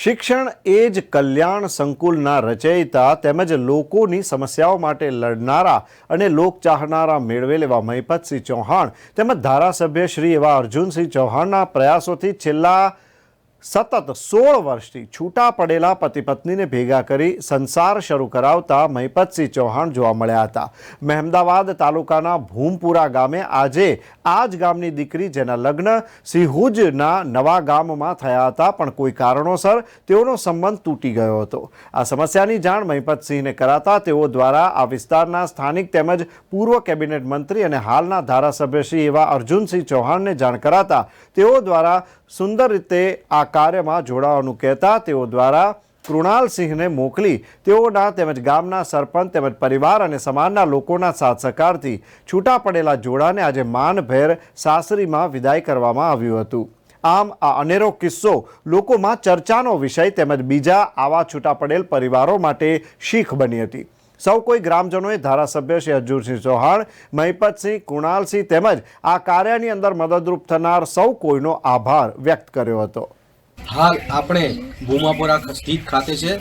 શિક્ષણ એ જ કલ્યાણ સંકુલના રચયિતા તેમજ લોકોની સમસ્યાઓ માટે લડનારા અને લોક ચાહનારા મેળવેલ એવા મહિપતસિંહ ચૌહાણ તેમજ ધારાસભ્ય શ્રી એવા અર્જુનસિંહ ચૌહાણના પ્રયાસોથી છેલ્લા સતત સોળ વર્ષથી છૂટા પડેલા પતિ પત્નીને ભેગા કરી સંસાર શરૂ કરાવતા મહિપતસિંહ ચૌહાણ જોવા મળ્યા હતા. મહેમદાવાદ તાલુકાના ભૂમપુરા ગામે આજે આ જ ગામની દીકરી જેના લગ્ન સિહુજના નવા ગામમાં થયા હતા પણ કોઈ કારણોસર તેઓનો સંબંધ તૂટી ગયો હતો. આ સમસ્યાની જાણ મહિપતસિંહને કરાતા તેઓ દ્વારા આ વિસ્તારના સ્થાનિક તેમજ પૂર્વ કેબિનેટ મંત્રી અને હાલના ધારાસભ્ય શ્રી એવા અર્જુનસિંહ ચૌહાણને જાણ કરાતા તેઓ દ્વારા સુંદર રીતે આ કાર્યમાં જોડાવાનું કહેતા તેઓ દ્વારા કૃણાલસિંહને મોકલી તેઓના તેમજ ગામના સરપંચ તેમજ પરિવાર અને સમાજના લોકોના સાથ સહકારથી છૂટા પડેલા જોડાને આજે માનભેર સાસરીમાં વિદાય કરવામાં આવ્યું હતું. આમ આ અનેરો કિસ્સો લોકોમાં ચર્ચાનો વિષય તેમજ બીજા આવા છૂટા પડેલ પરિવારો માટે શીખ બની હતી. સૌ કોઈ ગ્રામજનોએ ધારાસભ્ય શ્રી અર્જુનસિંહ ચૌહાણ, મહિપતસિંહ, કુણાલસિંહ તેમજ આ કાર્યની અંદર મદદરૂપ થનાર સૌ કોઈનો આભાર વ્યક્ત કર્યો હતો. હાલ આપણે ભૂમાપુરા સ્થિત ખાતે છે.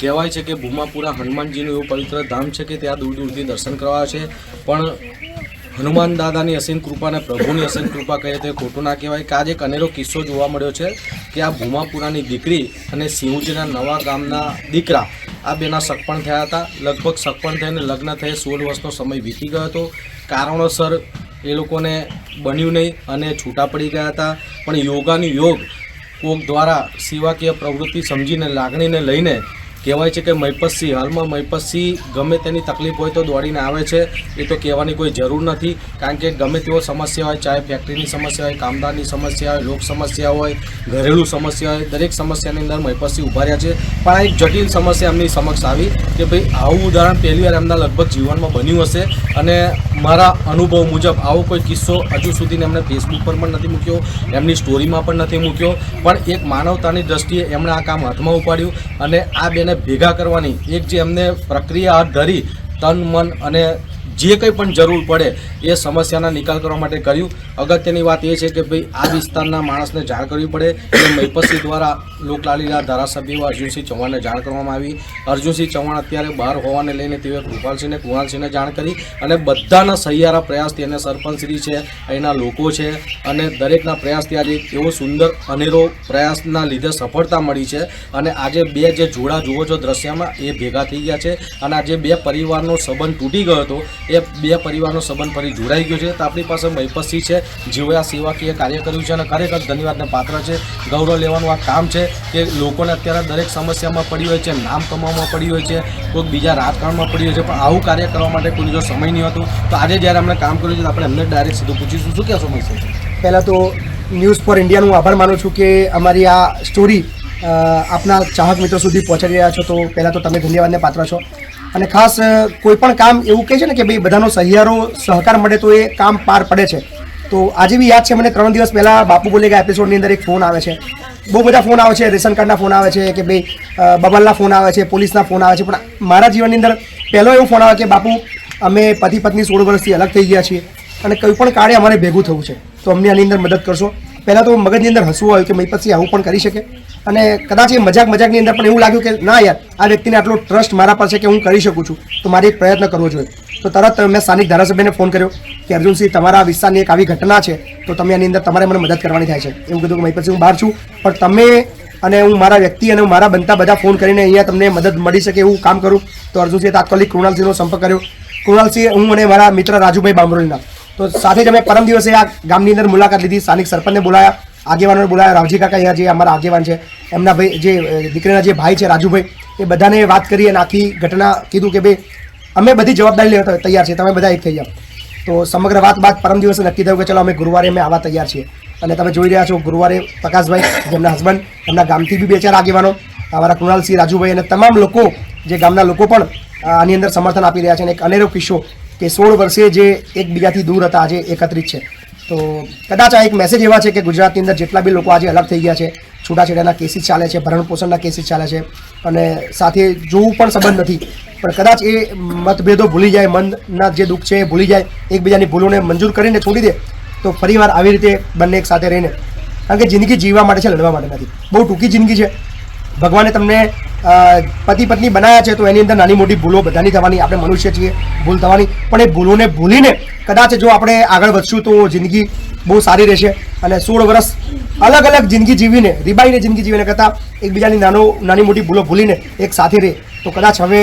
કહેવાય છે કે ભૂમાપુરા હનુમાનજીનું એવું પવિત્ર ધામ છે કે ત્યાં દૂર દૂરથી દર્શન કરવા છે. પણ હનુમાન દાદાની અસીમ કૃપા અને પ્રભુની અસીમ કૃપા કહીએ તો ખોટું ના કહેવાય. કે આજે એક અનેરો કિસ્સો જોવા મળ્યો છે કે આ ભૂમાપુરાની દીકરી અને સિંહજીના નવા ગામના દીકરા આ બેના સગપણ થયા હતા. લગભગ સગપણ થઈને લગ્ન થયે સોળ વર્ષનો સમય વીતી ગયો હતો. કારણોસર એ લોકોને બન્યું નહીં અને છૂટા પડી ગયા હતા. પણ યોગાનું યોગ કોક દ્વારા સેવાકીય પ્રવૃત્તિ સમજીને લાગણીને લઈને કહેવાય છે કે મહિપતસિંહ હાલમાં મહિપતસિંહ ગમે તેની તકલીફ હોય તો દોડીને આવે છે. એ તો કહેવાની કોઈ જરૂર નથી. કારણ કે ગમે તેવો સમસ્યા હોય, ચાહે ફેક્ટરીની સમસ્યા હોય, કામદારની સમસ્યા હોય, લોક સમસ્યા હોય, ઘરેલું સમસ્યા હોય, દરેક સમસ્યાની અંદર મહિપતસિંહ ઊભા રહ્યા છે. પણ આ એક જટિલ સમસ્યા એમની સમક્ષ આવી કે ભાઈ, આવું ઉદાહરણ પહેલી વાર એમના લગભગ જીવનમાં બન્યું હશે. અને મારા અનુભવ મુજબ આવો કોઈ કિસ્સો હજુ સુધીને એમણે ફેસબુક પર પણ નથી મૂક્યો, એમની સ્ટોરીમાં પણ નથી મૂક્યો. પણ એક માનવતાની દ્રષ્ટિએ એમણે આ કામ હાથમાં ઉપાડ્યું. અને આ બેને ભેગા કરવાની. એક જે એમને પ્રક્રિયા હાથ ધરી તન મન અને જે કંઈ પણ જરૂર પડે એ સમસ્યાના નિકાલ કરવા માટે કર્યું. અગત્યની વાત એ છે કે ભાઈ, આ વિસ્તારના માણસને જાણ કરવી પડે. કે મૈપસી દ્વારા લોકલાલીના ધારાસભ્ય અર્જુનસિંહ ચૌહાણને જાણ કરવામાં આવી. અર્જુનસિંહ ચૌહાણ અત્યારે બહાર હોવાને લઈને તેઓએ કૃપાલસિંહને કુણાલસિંહને જાણ કરી અને બધાના સહિયારા પ્રયાસથી અને સરપંચશ્રી છે, અહીંના લોકો છે અને દરેકના પ્રયાસથી આજે એવો સુંદર અનેરો પ્રયાસના લીધે સફળતા મળી છે. અને આજે બે જે જોડા જુઓ છો દ્રશ્યમાં, એ ભેગા થઈ ગયા છે. અને આજે બે પરિવારનો સંબંધ તૂટી ગયો હતો એ બે પરિવારનો સંબંધ ફરી જોડાઈ ગયો છે. તો આપણી પાસે મહિપતસિંહ છે, જેઓએ આ સેવાકીય કાર્ય કર્યું છે અને ખરેખર ધન્યવાદને પાત્ર છે. ગૌરવ લેવાનું આ કામ છે કે લોકોને અત્યારે દરેક સમસ્યામાં પડી હોય છે, નામ કમાવામાં પડી હોય છે, કોઈક બીજા રાજકારણમાં પડી હોય છે, પણ આવું કાર્ય કરવા માટે કોઈ જો સમય નહીં હતું, તો આજે જ્યારે અમને કામ કર્યું છે આપણે એમને ડાયરેક્ટ સીધું પૂછીશું. શું કહેશો મહેશ પહેલાં તો ન્યૂઝ ફોર ઇન્ડિયાનો હું આભાર માનું છું કે અમારી આ સ્ટોરી આપના ચાહક મિત્રો સુધી પહોંચાડી રહ્યા છો. તો પહેલાં તો તમે ધન્યવાદને પાત્ર છો. અને ખાસ કોઈ પણ કામ એવું કહે છે ને કે ભાઈ બધાનો સહિયારો સહકાર મળે તો એ કામ પાર પડે છે. તો આજે બી યાદ છે મને ત્રણ દિવસ પહેલાં બાપુ બોલે કે એપિસોડની અંદર એક ફોન આવે છે. બહુ બધા ફોન આવે છે, રેશન કાર્ડના ફોન આવે છે કે ભાઈ બબલના ફોન આવે છે, પોલીસના ફોન આવે છે. પણ મારા જીવનની અંદર પહેલો એવો ફોન આવે કે બાપુ, અમે પતિ પત્ની સોળ વર્ષથી અલગ થઈ ગયા છીએ અને કોઈ પણ કાર્ય અમારે ભેગું થવું છે. તો અમને આની અંદર મદદ કરશો. પહેલાં તો મગજની અંદર હસવું આવ્યું કે મહિપતસિંહ આવું પણ કરી શકે. અને કદાચ એ મજાક મજાકની અંદર પણ એવું લાગ્યું કે ના યાર, આ વ્યક્તિને આટલો ટ્રસ્ટ મારા છે કે હું કરી શકું છું, તો મારે એક પ્રયત્ન કરવો જોઈએ. તો તરત મેં સ્થાનિક ધારાસભ્યને ફોન કર્યો કે, અર્જુનસિંહ, તમારા વિસ્તારની એક આવી ઘટના છે, તો તમે આની અંદર તમારે મને મદદ કરવાની થાય છે. એવું કીધું કે પછી હું બહાર છું, પણ તમે અને હું મારા વ્યક્તિ અને હું મારા બનતા બધા ફોન કરીને અહીંયા તમને મદદ મળી શકે એવું કામ કરું. તો અર્જુનસિંહે તાત્કાલિક કૃણાલસિંહનો સંપર્ક કર્યો. કૃણાલસિંહ, હું અને મારા મિત્ર રાજુભાઈ બામરોલીના તો સાથે જ અમે પરમ દિવસે આ ગામની અંદર મુલાકાત લીધી. સ્થાનિક સરપંચને બોલાયા, આગેવાનોને બોલાયા, રાવજી કાકા અહીંયા જે અમારા આગેવાન છે, એમના ભાઈ, જે દીકરીના જે ભાઈ છે, રાજુભાઈ, એ બધાને વાત કરી અને આખી ઘટના કીધું કે ભાઈ, અમે બધી જવાબદારી લેવા તૈયાર છીએ. તમે બધા એક થઈ જાઓ. તો સમગ્ર વાત બાદ પરમ દિવસે નક્કી થયું કે ચલો અમે ગુરુવારે અમે આવા તૈયાર છીએ. અને તમે જોઈ રહ્યા છો, ગુરુવારે પ્રકાશભાઈ, જેમના હસબન્ડ એમના ગામથી બી બે ચાર આગેવાનો, અમારા કૃણાલસિંહ, રાજુભાઈ અને તમામ લોકો, જે ગામના લોકો પણ આની અંદર સમર્થન આપી રહ્યા છે અને એક અનેરો કિસ્સો કે સોળ વર્ષે જે એકબીજાથી દૂર હતા, આજે એકત્રિત છે. તો કદાચ આ એક મેસેજ એવા છે કે ગુજરાતની અંદર જેટલા બી લોકો આજે અલગ થઈ ગયા છે, છૂટાછેડાના કેસીસ ચાલે છે ભરણ પોષણના કેસીસ ચાલે છે, અને સાથે જોવું પણ સંબંધ નથી. પણ કદાચ એ મતભેદો ભૂલી જાય, મનના જે દુઃખ છે એ ભૂલી જાય, એકબીજાની ભૂલોને મંજૂર કરીને છોડી દે, તો ફરીવાર આવી રીતે બંને એક સાથે રહીને. કારણ કે જિંદગી જીવવા માટે છે, લડવા માટે નથી. બહુ ટૂંકી જિંદગી છે. ભગવાને તમને પતિ પત્ની બનાવ્યા છે, તો એની અંદર નાની મોટી ભૂલો બધાની થવાની, આપણે મનુષ્ય છીએ, ભૂલ થવાની. પણ એ ભૂલોને ભૂલીને કદાચ જો આપણે આગળ વધશું તો જિંદગી બહુ સારી રહેશે. અને સોળ વર્ષ અલગ અલગ જિંદગી જીવીને, રીબાઈને જિંદગી જીવીને કરતાં એકબીજાની નાનો, નાની મોટી ભૂલો ભૂલીને એક સાથે રહે. તો કદાચ હવે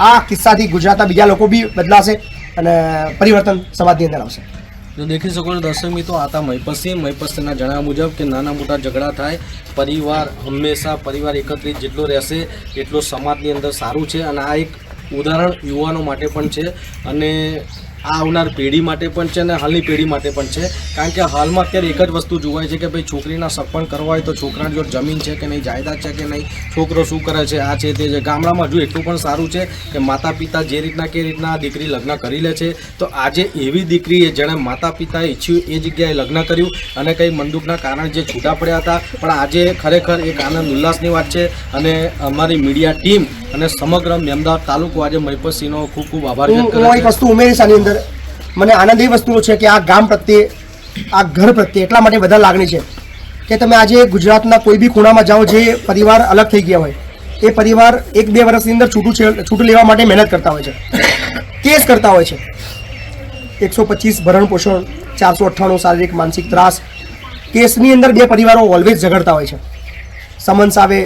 આ કિસ્સાથી ગુજરાતના બીજા લોકો બી બદલાશે અને પરિવર્તન સમાજની અંદર આવશે. તો દેખી શકો ને દર્શક મિત્રો આતા મહિપતસિંહ. મહિપતસિંહના જણાવ્યા મુજબ કે નાના મોટા ઝઘડા થાય, પરિવાર હંમેશા પરિવાર એકત્રિત જેટલો રહેશે, એટલો સમાજની અંદર સારું છે. અને આ એક ઉદાહરણ યુવાનો માટે પણ છે અને આ આવનાર પેઢી માટે પણ છે અને હાલની પેઢી માટે પણ છે. કારણ કે હાલમાં અત્યારે એક જ વસ્તુ જોવાય છે કે ભાઈ છોકરીના સગપણ કરવા હોય તો છોકરાની જો જમીન છે કે નહીં, જાયદાદ છે કે નહીં, છોકરો શું કરે છે, આ છે તે છે. ગામડામાં જો એટલું પણ સારું છે કે માતા પિતા જે રીતના કે રીતના દીકરી લગ્ન કરી લે છે. તો આજે એવી દીકરીએ જેણે માતા પિતાએ ઈચ્છ્યું એ જગ્યાએ લગ્ન કર્યું અને કંઈ મંદુકના કારણે જે છૂટા પડ્યા હતા. પણ આજે ખરેખર એક આનંદ ઉલ્લાસની વાત છે અને અમારી મીડિયા ટીમ અને સમગ્ર મેમદાર તાલુકો આજે મહિપતસિંહનો ખૂબ ખૂબ આભાર વ્યક્ત કરે એક વસ્તુ ઉમેરીશ આની અંદર. મને આનંદ એ વસ્તુનો છે કે આ ગામ પ્રત્યે આ ઘર પ્રત્યે એટલા માટે વધારે લાગણી છે કે તમે આજે ગુજરાતના કોઈ બી ખૂણામાં જાઓ જે પરિવાર અલગ થઈ ગયા હોય એ પરિવાર એક બે વર્ષની અંદર છૂટું છૂટું લેવા માટે મહેનત કરતા હોય છે. કેસ કરતા હોય છે. એકસો પચીસ ભરણ પોષણ ચારસો અઠ્ઠાણું શારીરિક માનસિક ત્રાસ કેસની અંદર બે પરિવારો ઓલવેઝ ઝઘડતા હોય છે. સમન્સ આવે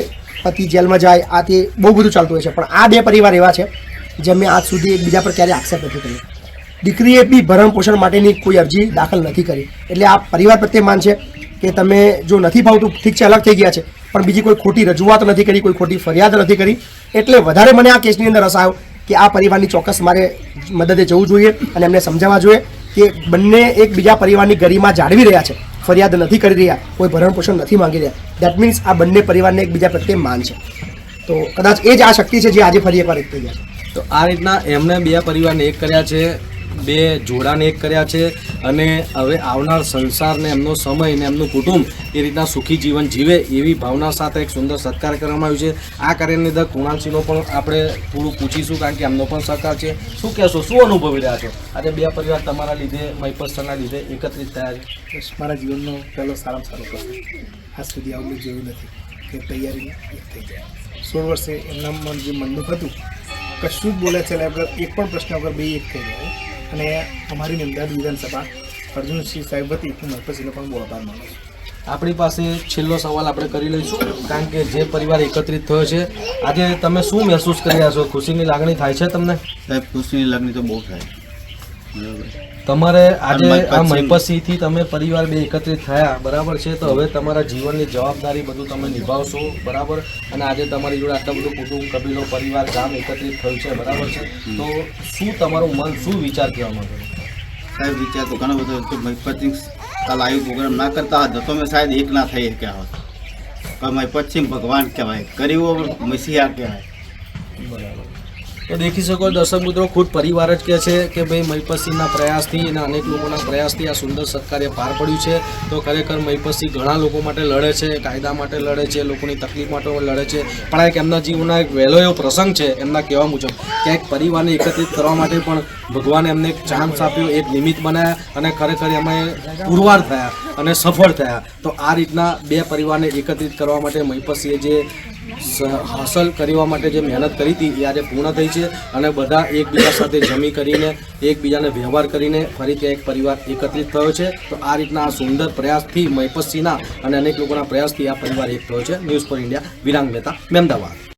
પતિ જેલમાં જાય, આ તે બહુ બધું ચાલતું હોય છે. પણ આ બે પરિવાર એવા છે જે મેં આજ સુધી એકબીજા પર ક્યારેય આક્ષેપ નથી કર્યો. દીકરીએ બી ભરણ પોષણ માટેની કોઈ અરજી દાખલ નથી કરી. એટલે આ પરિવાર પ્રત્યે માન છે કે તમે જો નથી ભાવતું, ઠીક છે, અલગ થઈ ગયા છે, પણ બીજી કોઈ ખોટી રજૂઆત નથી કરી, કોઈ ખોટી ફરિયાદ નથી કરી. એટલે વધારે મને આ કેસની અંદર રસ આવ્યો કે આ પરિવારની ચોક્કસ મારે મદદે જવું જોઈએ અને એમને સમજાવવા જોઈએ કે બંને એકબીજા પરિવારની ગરિમા જાળવી રહ્યા છે. ફરિયાદ નથી કરી રહ્યા, કોઈ ભરણ પોષણ નથી માંગી રહ્યા. દેટ મીન્સ આ બંને પરિવારને એકબીજા પ્રત્યે માન છે. તો કદાચ એ જ આ શક્તિ છે જે આજે ફરી એકવાર એક થઈ ગયા છે તો આ રીતના એમને બે પરિવારને એક કર્યા છે. બે જોડાને એક કર્યા છે અને હવે આવનાર સંસારને એમનો સમય ને એમનું કુટુંબ એ રીતના સુખી જીવન જીવે એવી ભાવના સાથે એક સુંદર સત્કાર કરવામાં આવ્યું છે. આ કાર્યની અંદર કુણાલસિંહનો પણ આપણે થોડું પૂછીશું કારણ કે એમનો પણ સહકાર છે. શું કહેશો? શું અનુભવી રહ્યા છો? આજે બે પરિવાર તમારા લીધે, મહિપતસરના લીધે એકત્રિત થયા છે. મારા જીવનનો પહેલો સારામાં સારો પ્રશ્ન. આજ સુધી આવું જોયું નથી કે તૈયારી થઈ જાય. સોળ વર્ષે એમના મન જે મનનું હતું, કશું જ બોલે છે વગર એક પણ પ્રશ્ન વગર બે એક થઈ જાય અને અમારી નિમદાદ વિધાનસભા અર્જુનસિંહ સાહેબ હતી હું મહેપતસિંહનો પણ બહુ આભાર માનું છું. આપણી પાસે છેલ્લો સવાલ આપણે કરી લઈશું કારણ કે જે પરિવાર એકત્રિત થયો છે આજે તમે શું મહેસૂસ કરી રહ્યા છો? ખુશીની લાગણી થાય છે તમને? સાહેબ ખુશીની લાગણી તો બહુ થાય. બરાબર તમારે આજે આ મહિપતસિંહથી તમે પરિવાર બે એકત્રિત થયા બરાબર છે? તો હવે તમારા જીવનની જવાબદારી બધું તમે નિભાવશો બરાબર? અને આજે તમારી જોડે આટલા બધું કુટુંબ કબીલો પરિવાર ગામ એકત્રિત થયું છે બરાબર છે? તો શું તમારું મન શું વિચાર કહેવા માંગે? સાહેબ વિચાર તો ઘણો બધો હતો. મહિપતસિંહ આ લાઈવ પ્રોગ્રામ ના કરતા હતા તો મેં સાહેબ એક ના થઈ શક્યા હોત. પણ મહિપતસિંહ ભગવાન કહેવાય ગરીબો મસીહા કહેવાય. તો દેખી શકો દર્શક મિત્રો, ખુદ પરિવાર જ કહે છે કે ભાઈ, મહિપતસિંહના પ્રયાસથી અને અનેક લોકોના પ્રયાસથી આ સુંદર સત્કાર્ય પાર પડ્યું છે. તો ખરેખર મહિપતસિંહ ઘણા લોકો માટે લડે છે, કાયદા માટે લડે છે, લોકોની તકલીફ માટે લડે છે. પણ એક એમના જીવનના એક વહેલો એવો પ્રસંગ છે, એમના કહેવા મુજબ. કે એક પરિવારને એકત્રિત કરવા માટે પણ ભગવાને એમને એક ચાન્સ આપ્યો, એક નિમિત્ત બનાવ્યા અને ખરેખર એમાં પુરવાર થયા અને સફળ થયા. તો આ રીતના બે પરિવારને એકત્રિત કરવા માટે મહિપતસિંહે જે હાંસલ કરવા માટે જે મહેનત કરી હતી, એ આજે પૂર્ણ થઈ છે અને બધા એકબીજા સાથે જમી કરીને, એકબીજાને વ્યવહાર કરીને ફરી ત્યાં એક પરિવાર એકત્રિત થયો છે. તો આ રીતના આ સુંદર પ્રયાસથી મહિપતસિંહના અને અનેક લોકોના પ્રયાસથી આ પરિવાર એક થયો છે. News for India, Virang Mehta Mehmedabad